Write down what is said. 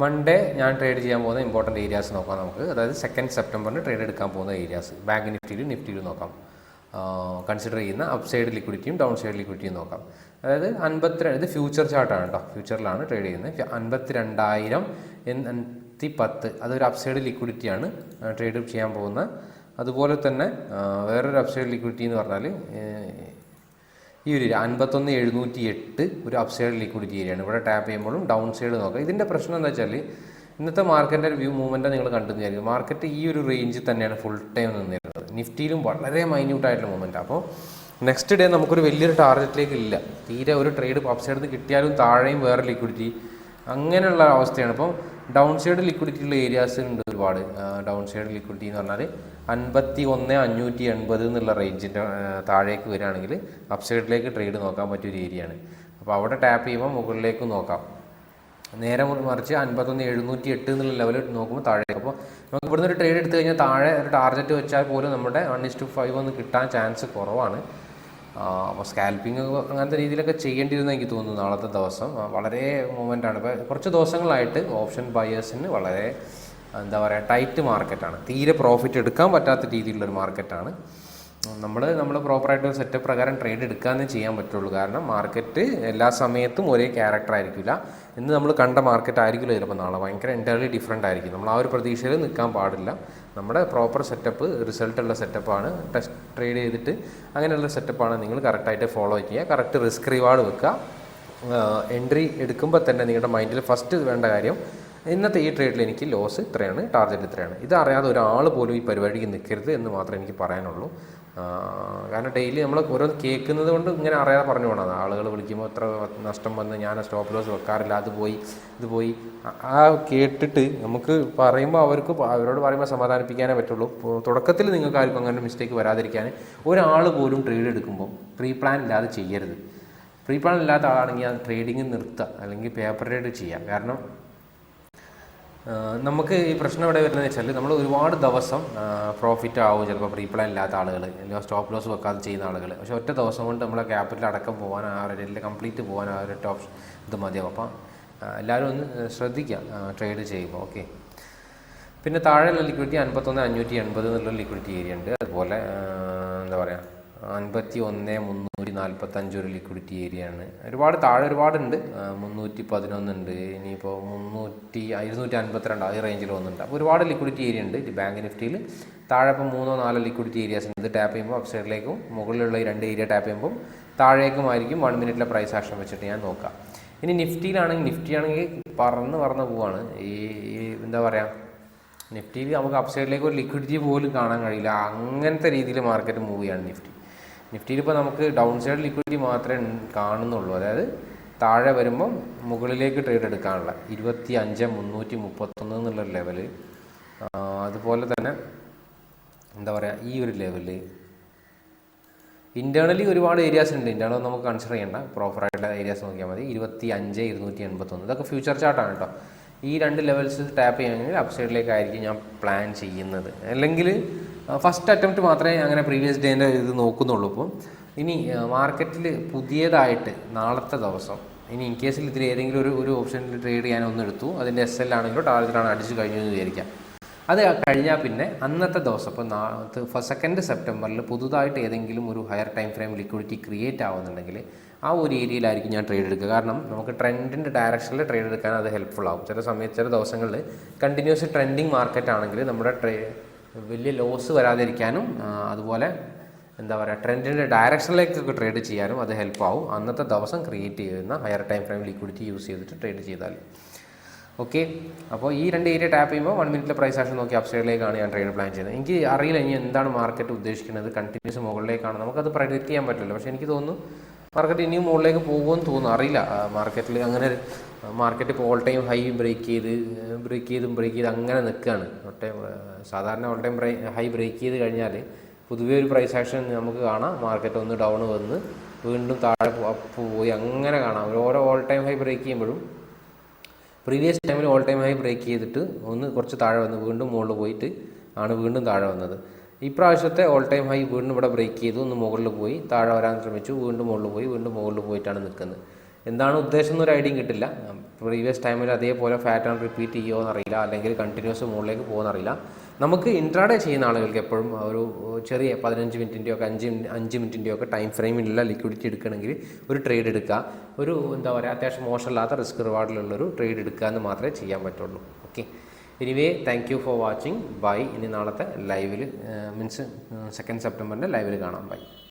Monday ഞാൻ trade ചെയ്യാൻ പോകുന്ന ഇമ്പോർട്ടന്റ് ഏരിയാസ് നോക്കാം നമുക്ക്. അതായത് സെക്കൻഡ് സെപ്റ്റംബറിന് ട്രേഡ് എടുക്കാൻ പോകുന്ന ഏരിയാസ് ബാങ്ക് നിഫ്റ്റിയിലും നിഫ്റ്റിയിലും നോക്കാം. കൺസിഡർ ചെയ്യുന്ന അപ്പ് സൈഡ് ലിക്വിഡിറ്റിയും ഡൗൺ സൈഡ് ലിക്വിഡിറ്റിയും നോക്കാം. അതായത് അൻപത്തിരണ്ട് ഇത് ഫ്യൂച്ചർ ചാർട്ടാണ് കേട്ടോ ഫ്യൂച്ചറിലാണ് ട്രേഡ് ചെയ്യുന്നത്. അൻപത്തിരണ്ടായിരം എണ്ണൂറ്റി പത്ത് അതൊരു അപ്സൈഡ് സൈഡ് ലിക്വിഡിറ്റിയാണ് ട്രേഡ് ചെയ്യാൻ പോകുന്ന. അതുപോലെ തന്നെ വേറൊരു അപ്സൈഡ് സൈഡ് ലിക്വിഡിറ്റി എന്ന് പറഞ്ഞാൽ ഈ ഒരു അൻപത്തൊന്ന് എഴുന്നൂറ്റി എട്ട് ഒരു അപ് സൈഡ് ലിക്വിഡിറ്റി ഏരിയയാണ് ഇവിടെ ടാപ്പ് ചെയ്യുമ്പോഴും ഡൗൺ സൈഡ് നോക്കാം. ഇതിന്റെ പ്രശ്നം എന്താ വെച്ചാൽ ഇന്നത്തെ മാർക്കറ്റിന്റെ വ്യൂ മൂവ്മെന്റ് നിങ്ങൾ കണ്ടു വിചാരിക്കും മാർക്കറ്റ് ഈ ഒരു റേഞ്ചിൽ തന്നെയാണ് ഫുൾ ടൈം നിന്നിരുന്നത്. നിഫ്റ്റിയിലും വളരെ മൈന്യൂട്ടായിട്ടുള്ള മൂവ്മെന്റ് അപ്പോൾ നെക്സ്റ്റ് ഡേ നമുക്കൊരു വലിയൊരു ടാർഗറ്റിലേക്ക് ഇല്ല. തീരെ ഒരു ട്രേഡ് അപ് സൈഡിൽ നിന്ന് കിട്ടിയാലും താഴെയും വേറെ ലിക്വിഡിറ്റി അങ്ങനെയുള്ള അവസ്ഥയാണ്. അപ്പം ഡൗൺ സൈഡ് ലിക്വിഡിറ്റി ഉള്ള ഏരിയാസ് ഉണ്ട്. ഒരുപാട് ഡൗൺ സൈഡ് ലിക്വിഡിറ്റി എന്ന് പറഞ്ഞാൽ അൻപത്തി ഒന്ന് അഞ്ഞൂറ്റി എൺപത് എന്നുള്ള റേഞ്ചിന്റെ താഴേക്ക് വരികയാണെങ്കിൽ അപ്പ് സൈഡിലേക്ക് ട്രേഡ് നോക്കാൻ പറ്റിയ ഒരു ഏരിയയാണ് അപ്പോൾ അവിടെ ടാപ്പ് ചെയ്യുമ്പോൾ മുകളിലേക്ക് നോക്കാം. നേരെ മറി- മറിച്ച് അൻപത്തൊന്ന് എഴുന്നൂറ്റി എട്ട് എന്നുള്ള ലെവലിൽ നോക്കുമ്പോൾ താഴേക്ക്. അപ്പോൾ നമുക്ക് ഇവിടുന്ന് ഒരു ട്രേഡ് എടുത്തു കഴിഞ്ഞാൽ താഴെ ഒരു ടാർഗറ്റ് വെച്ചാൽ പോലും നമ്മുടെ വൺ ഇസ് ടു ഫൈവ് ഒന്ന് കിട്ടാൻ ചാൻസ് കുറവാണ്. അപ്പോൾ സ്കാൽപ്പിംഗ് അങ്ങനത്തെ രീതിയിലൊക്കെ ചെയ്യേണ്ടിയിരുന്ന എനിക്ക് തോന്നുന്നു നാളത്തെ ദിവസം. വളരെ മൂവ്മെന്റ് ആണ്. ഇപ്പോൾ കുറച്ച് ദിവസങ്ങളായിട്ട് ഓപ്ഷൻ ബയേഴ്സിന് വളരെ എന്താ പറയുക ടൈറ്റ് മാർക്കറ്റാണ് തീരെ പ്രോഫിറ്റ് എടുക്കാൻ പറ്റാത്ത രീതിയിലുള്ളൊരു മാർക്കറ്റാണ് നമ്മൾ നമ്മൾ പ്രോപ്പറായിട്ട് സെറ്റപ്പ് പ്രകാരം ട്രേഡ് എടുക്കാമെന്നേ ചെയ്യാൻ പറ്റുള്ളൂ. കാരണം മാർക്കറ്റ് എല്ലാ സമയത്തും ഒരേ ക്യാരക്ടർ ആയിരിക്കില്ല. ഇന്ന് നമ്മൾ കണ്ട മാർക്കറ്റ് ആയിരിക്കില്ല ചിലപ്പോൾ നാളെ. ഭയങ്കര എന്റയർലി ഡിഫറെന്റ് ആയിരിക്കും. നമ്മൾ ആ ഒരു പ്രതീക്ഷയിൽ നിൽക്കാൻ പാടില്ല. നമ്മുടെ പ്രോപ്പർ സെറ്റപ്പ് റിസൾട്ടുള്ള സെറ്റപ്പാണ് ടെസ്റ്റ് ട്രേഡ് ചെയ്തിട്ട് അങ്ങനെയുള്ള സെറ്റപ്പാണ് നിങ്ങൾ കറക്റ്റായിട്ട് ഫോളോ ചെയ്യുക. കറക്റ്റ് റിസ്ക് റിവാർഡ് വെക്കുക. എൻട്രി എടുക്കുമ്പോൾ തന്നെ നിങ്ങളുടെ മൈൻഡിൽ ഫസ്റ്റ് വേണ്ട കാര്യം ഇന്നത്തെ ഈ ട്രേഡിൽ എനിക്ക് ലോസ് ഇത്രയാണ് ടാർഗറ്റ് ഇത്രയാണ്. ഇത് അറിയാതെ ഒരാൾ പോലും ഈ പരിപാടിക്ക് നിൽക്കരുത് എന്ന് മാത്രമേ എനിക്ക് പറയാനുള്ളൂ. കാരണം ഡെയിലി നമ്മൾ ഓരോ കേൾക്കുന്നത് കൊണ്ട് ഇങ്ങനെ അറിയാതെ പറഞ്ഞു പോകണം ആളുകൾ വിളിക്കുമ്പോൾ എത്ര നഷ്ടം വന്ന് ഞാൻ സ്റ്റോപ്പ് ലോസ് വെക്കാറില്ല അത് പോയി ഇത് പോയി. ആ- കേട്ടിട്ട് നമുക്ക് പറയുമ്പോൾ അവർക്ക് അവരോട് പറയുമ്പോൾ സമാധാനിപ്പിക്കാനേ പറ്റുള്ളൂ. തുടക്കത്തിൽ നിങ്ങൾക്ക് ആർക്കും അങ്ങനെ മിസ്റ്റേക്ക് വരാതിരിക്കാൻ ഒരാൾ പോലും ട്രേഡ് എടുക്കുമ്പോൾ പ്രീ പ്ലാൻ ഇല്ലാതെ ചെയ്യരുത്. പ്രീ പ്ലാൻ ഇല്ലാത്ത ആളാണെങ്കിൽ ആ ട്രേഡിങ് നിർത്തുക അല്ലെങ്കിൽ പേപ്പർ ട്രേഡ് ചെയ്യുക കാരണം നമുക്ക് ഈ പ്രശ്നം എവിടെ വരുന്നത് വെച്ചാൽ നമ്മൾ ഒരുപാട് ദിവസം പ്രോഫിറ്റ് ആവും ചിലപ്പോൾ പ്രീപ്ലാൻ ഇല്ലാത്ത ആളുകൾ അല്ലെങ്കിൽ സ്റ്റോപ്പ് ലോസ് വെക്കാതെ ചെയ്യുന്ന ആളുകൾ പക്ഷേ ഒറ്റ ദിവസം കൊണ്ട് നമ്മളെ ക്യാപിറ്റൽ അടക്കം പോകാൻ ആ ഒരു കംപ്ലീറ്റ് പോകാൻ ആ ഒരു ഓപ്ഷൻ ഇത് മതിയാവും. അപ്പം എല്ലാവരും ഒന്ന് ശ്രദ്ധിക്കുക ട്രേഡ് ചെയ്യുമ്പോൾ. ഓക്കെ. പിന്നെ താഴെയുള്ള ലിക്വിഡിറ്റി അൻപത്തൊന്ന് അഞ്ഞൂറ്റി എൺപത് എന്നുള്ള ലിക്വിഡിറ്റി ഏരിയ ഉണ്ട്. അതുപോലെ എന്താ പറയുക അൻപത്തി ഒന്ന് മുന്നൂറ്റി നാൽപ്പത്തഞ്ച് ഒരു ലിക്വിഡിറ്റി ഏരിയ ആണ്. ഒരുപാട് താഴെ ഒരുപാടുണ്ട്. മുന്നൂറ്റി പതിനൊന്നുണ്ട്. ഇനിയിപ്പോൾ മുന്നൂറ്റി ഇരുന്നൂറ്റി അൻപത്തിരണ്ട് ആ റേഞ്ചിൽ ഒന്നുണ്ട് അപ്പോൾ ഒരുപാട് ലിക്വിഡിറ്റി ഏരിയ ഉണ്ട് ഈ ബാങ്ക് നിഫ്റ്റിയിൽ താഴെ ഇപ്പോൾ മൂന്നോ നാലോ ലിക്വിഡിറ്റി ഏരിയാസ് ഉണ്ട്. ടാപ്പ് ചെയ്യുമ്പോൾ അപ്സൈഡിലേക്കും മുകളിലുള്ള ഈ രണ്ട് ഏരിയ ടാപ്പ് ചെയ്യുമ്പോൾ താഴേക്കും ആയിരിക്കും വൺ മിനിറ്റിലെ പ്രൈസ് ആക്ഷൻ വെച്ചിട്ട് ഞാൻ നോക്കാം. ഇനി നിഫ്റ്റിയിലാണെങ്കിൽ നിഫ്റ്റി ആണെങ്കിൽ പറന്ന് പറന്ന് പോവാണ്. ഈ ഈ എന്താ പറയുക നിഫ്റ്റിയിൽ നമുക്ക് അപ്സൈഡിലേക്ക് ഒരു ലിക്വിഡിറ്റി പോലും കാണാൻ കഴിയില്ല. അങ്ങനത്തെ രീതിയിൽ മാർക്കറ്റ് മൂവ് ചെയ്യാണ് നിഫ്റ്റി നിഫ്റ്റിയിൽ ഇപ്പോൾ നമുക്ക് ഡൗൺ സൈഡ് ലിക്വിഡിറ്റി മാത്രമേ കാണുന്നുള്ളൂ. അതായത് താഴെ വരുമ്പം മുകളിലേക്ക് ട്രേഡ് എടുക്കാനുള്ള ഇരുപത്തി അഞ്ച് മുന്നൂറ്റി മുപ്പത്തൊന്ന് എന്നുള്ള ലെവൽ അതുപോലെ തന്നെ എന്താ പറയുക ഈ ഒരു ലെവൽ ഇന്റേർണലി ഒരുപാട് ഏരിയാസ് ഉണ്ട്. ഇന്റേർണൽ നമുക്ക് കൺസിഡർ ചെയ്യേണ്ട. പ്രോപ്പറായിട്ടുള്ള ഏരിയാസ് നോക്കിയാൽ മതി. ഇരുപത്തി അഞ്ച് ഇരുന്നൂറ്റി എൺപത്തൊന്ന്. ഇതൊക്കെ ഫ്യൂച്ചർ ചാർട്ടാണ് കേട്ടോ ഈ രണ്ട് ലെവൽസ് ടാപ്പ് ചെയ്യുകയാണെങ്കിൽ അപ്സൈഡിലേക്കായിരിക്കും ഞാൻ പ്ലാൻ ചെയ്യുന്നത്. അല്ലെങ്കിൽ ഫസ്റ്റ് അറ്റംപ്റ്റ് മാത്രമേ അങ്ങനെ പ്രീവിയസ് ഡേന്റെ ഇത് നോക്കുന്നുള്ളൂ. ഇപ്പം ഇനി മാർക്കറ്റിൽ പുതിയതായിട്ട് നാളത്തെ ദിവസം ഇനി ഇൻ കേസിൽ ഇതിൽ ഏതെങ്കിലും ഒരു ഒരു ഓപ്ഷനിൽ ട്രേഡ് ചെയ്യാൻ ഒന്ന് എടുത്തു അതിന്റെ എസ് എൽ ആണെങ്കിലോ ടാർജറ്റാണ് അടിച്ച് കഴിഞ്ഞു എന്ന് വിചാരിക്കാം. അത് കഴിഞ്ഞാൽ പിന്നെ അന്നത്തെ ദിവസം ഇപ്പോൾ നാളത്ത് സെക്കൻഡ് സെപ്റ്റംബറിൽ പുതുതായിട്ട് ഏതെങ്കിലും ഒരു higher time frame liquidity create ആവുന്നുണ്ടെങ്കിൽ ആ ഒരു ഏരിയയിലായിരിക്കും ഞാൻ ട്രേഡ് എടുക്കുക. കാരണം നമുക്ക് ട്രെൻഡിന്റെ ഡയറക്ഷനിൽ ട്രേഡ് എടുക്കാൻ അത് ഹെൽപ്ഫുൾ ആകും ചില സമയത്ത് ചില ദിവസങ്ങളിൽ കണ്ടിന്യൂസ് ട്രെൻഡിങ് മാർക്കറ്റ് ആണെങ്കിൽ നമ്മുടെ ട്രേ വലിയ ലോസ് വരാതിരിക്കാനും അതുപോലെ എന്താ പറയുക ട്രെൻഡിന്റെ ഡയറക്ഷനിലേക്കൊക്കെ ട്രേഡ് ചെയ്യാനും അത് ഹെൽപ്പ് ആവും. അന്നത്തെ ദിവസം ക്രിയേറ്റ് ചെയ്യുന്ന higher time frame liquidity use ചെയ്തിട്ട് ട്രേഡ് ചെയ്താൽ. ഓക്കെ അപ്പോൾ ഈ രണ്ട് ഏരിയ ടാപ്പ് ചെയ്യുമ്പോൾ വൺ മിനിറ്റിലെ പ്രൈസ് ആക്ഷൻ നോക്കി അപ്സൈഡിലേക്കാണ് ഞാൻ ട്രേഡ് പ്ലാൻ ചെയ്യുന്നത്. എനിക്ക് അറിയില്ല ഇനി എന്താണ് മാർക്കറ്റ് ഉദ്ദേശിക്കുന്നത്. കണ്ടിന്യൂസ് മുകളിലേക്കാണ്. നമുക്കത് പ്രഡിക്റ്റ് ചെയ്യാൻ പറ്റില്ല പക്ഷേ എനിക്ക് തോന്നുന്നു മാർക്കറ്റ് ഇനിയും മുകളിലേക്ക് പോകുമെന്ന് തോന്നുന്നു. അറിയില്ല. മാർക്കറ്റിൽ അങ്ങനെ മാർക്കറ്റ് ഇപ്പോൾ ഓൾ ടൈം ഹൈ ബ്രേക്ക് ചെയ്ത് ബ്രേക്ക് ചെയ്തും ബ്രേക്ക് ചെയ്ത് അങ്ങനെ നിൽക്കുകയാണ്. ഒട്ടേ സാധാരണ ഓൾ ടൈം ഹൈ ബ്രേക്ക് ചെയ്ത് കഴിഞ്ഞാൽ പൊതുവേ ഒരു പ്രൈസ് ആക്ഷൻ നമുക്ക് കാണാം. മാർക്കറ്റ് ഒന്ന് ഡൗൺ വന്ന് വീണ്ടും താഴെ പോയി അങ്ങനെ കാണാം. ഓരോ ഓൾ ടൈം ഹൈ ബ്രേക്ക് ചെയ്യുമ്പോഴും പ്രീവിയസ് ടൈമിൽ ഓൾ ടൈം ഹൈ ബ്രേക്ക് ചെയ്തിട്ട് ഒന്ന് കുറച്ച് താഴെ വന്ന് വീണ്ടും മുകളിൽ പോയിട്ട് ആണ് വീണ്ടും താഴെ വന്നത്. ഇപ്രാവശ്യത്തെ ഓൾ ടൈം ഹൈ വീണ്ടും ഇവിടെ ബ്രേക്ക് ചെയ്തു. ഒന്ന് മുകളിൽ പോയി. താഴെ വരാൻ ശ്രമിച്ചു. വീണ്ടും മുകളിൽ പോയി. വീണ്ടും മുകളിൽ പോയിട്ടാണ് നിൽക്കുന്നത്. എന്താണ് ഉദ്ദേശം എന്നൊരു ഐഡിയയും കിട്ടില്ല. പ്രീവിയസ് ടൈമിൽ അതേപോലെ പാറ്റേൺ റിപ്പീറ്റ് ചെയ്യുമോ എന്നറിയില്ല. അല്ലെങ്കിൽ കണ്ടിന്യൂസ് മുകളിലേക്ക് പോകുമെന്നറിയില്ല. നമുക്ക് ഇൻട്രാഡേ ചെയ്യുന്ന ആളുകൾക്ക് എപ്പോഴും ഒരു ചെറിയ പതിനഞ്ച് മിനിറ്റിന്റെയോ ഒക്കെ അഞ്ച് അഞ്ച് മിനിറ്റിന്റെയോ ഒക്കെ ടൈം ഫ്രെയിമിലുള്ള ലിക്വിഡിറ്റി എടുക്കണമെങ്കിൽ ഒരു ട്രേഡ് എടുക്കുക. ഒരു എന്താ പറയുക അത്യാവശ്യം മോശമില്ലാത്ത റിസ്ക് റിവാർഡിലുള്ളൊരു ട്രേഡ് എടുക്കുക എന്ന് മാത്രമേ ചെയ്യാൻ പറ്റുള്ളൂ. Okay anyway thank you for watching bye ഇനി നാളത്തെ ലൈവിൽ മീൻസ് സെക്കൻഡ് സെപ്റ്റംബറിന്റെ ലൈവിൽ കാണാം. ബൈ